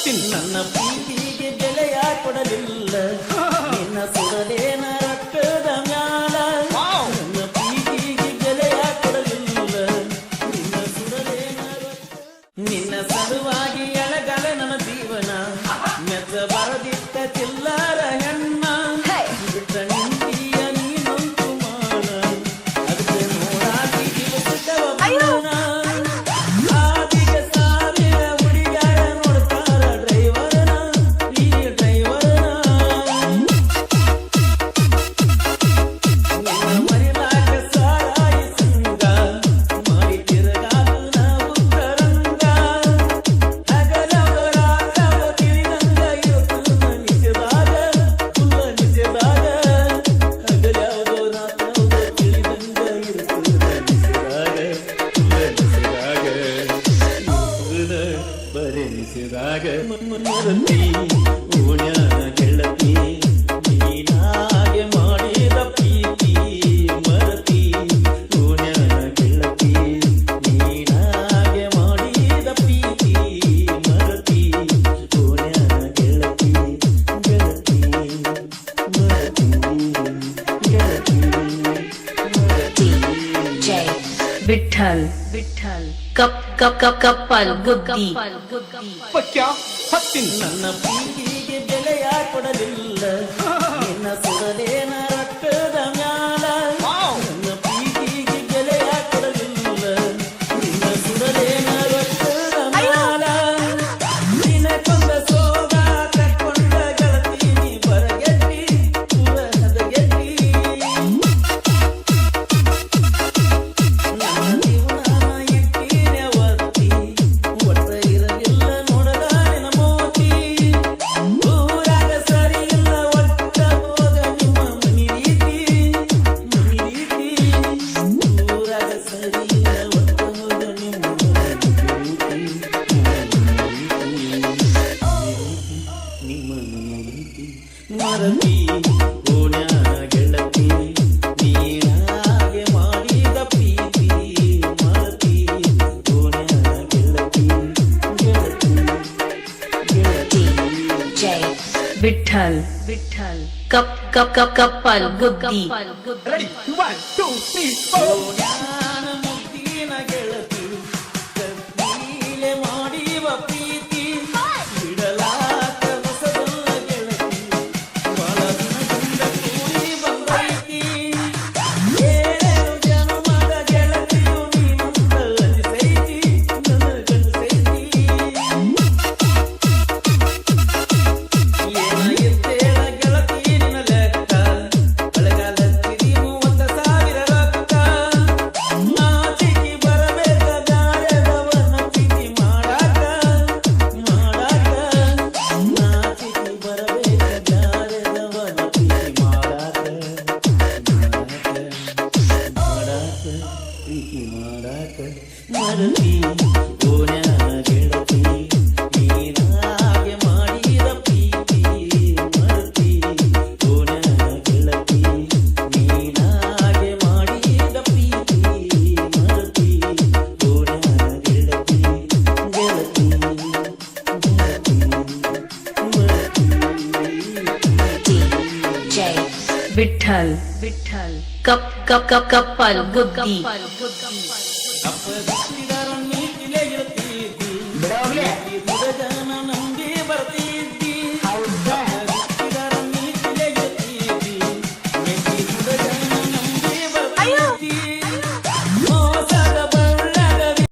ಹತ್ತಿನ ನನ್ನ ಪ್ರೀತಿಗೆ ಬೆಲೆಯ ಕೊಡಲಿಲ್ಲ ನಿನ್ನ ಸುಡಲೇನ ರಕ್ತದ ಮ್ಯಾಲ. ನನ್ನ ಪ್ರೀತಿಗೆ ಬೆಲೆಯ ಕೊಡಲಿಲ್ಲ ನಿನ್ನ ರಕ್ತ- ನಿನ್ನ ಸಲುವಾಗಿ ಎಳಗಲ ನನ್ನ ಜೀವನ. ಮೆಚ್ಚ I got. Vitthal Vitthal cup cup cup ಕಪ್ಪಲ್ ಗುದ್ದಿ ಪಕ್ಯ ಹತ್ತಿನ. ನನ್ನ ಪೀಳಿಗೆ ಬೆಲೆಯ ಕೊಡಲಿಲ್ಲ ನಿನ್ನ ಸಾರಥಿ ಓಣ್ಯ ಗೆಳತಿ ನೀನಾಗೆ ಮಾಡಿದ ಪ್ರೀತಿ ಮರತಿ ಓಣ್ಯ ಗೆಳತಿ ಗೆಳತಿ ಗೆಳತಿ ಜೈ Vitthal Vitthal cup cup cup ಕಪ್ಪಲ್ ಗುದ್ದಿ ready one two three four ಮುದ್ದಿನ ಪ್ರೀತಿ ಮಾಡಾಕ ಮರತಿ ಓನ್ಯಾ ಗೆಳತಿ ನೀನಾಗೆ ಮಾಡಿದ ಪ್ರೀತಿ ಮರತಿ ಓನ್ಯಾ ಗೆಳತಿ ನೀನಾಗೆ ಮಾಡಿದ ಪ್ರೀತಿ ಮರತಿ ಓನ್ಯಾ ಗೆಳತಿ ಗೆಳತಿ ಗೆಳತಿ. ಮರತಿ Vitthal Vitthal cup cup cup கப்பல் புத்தி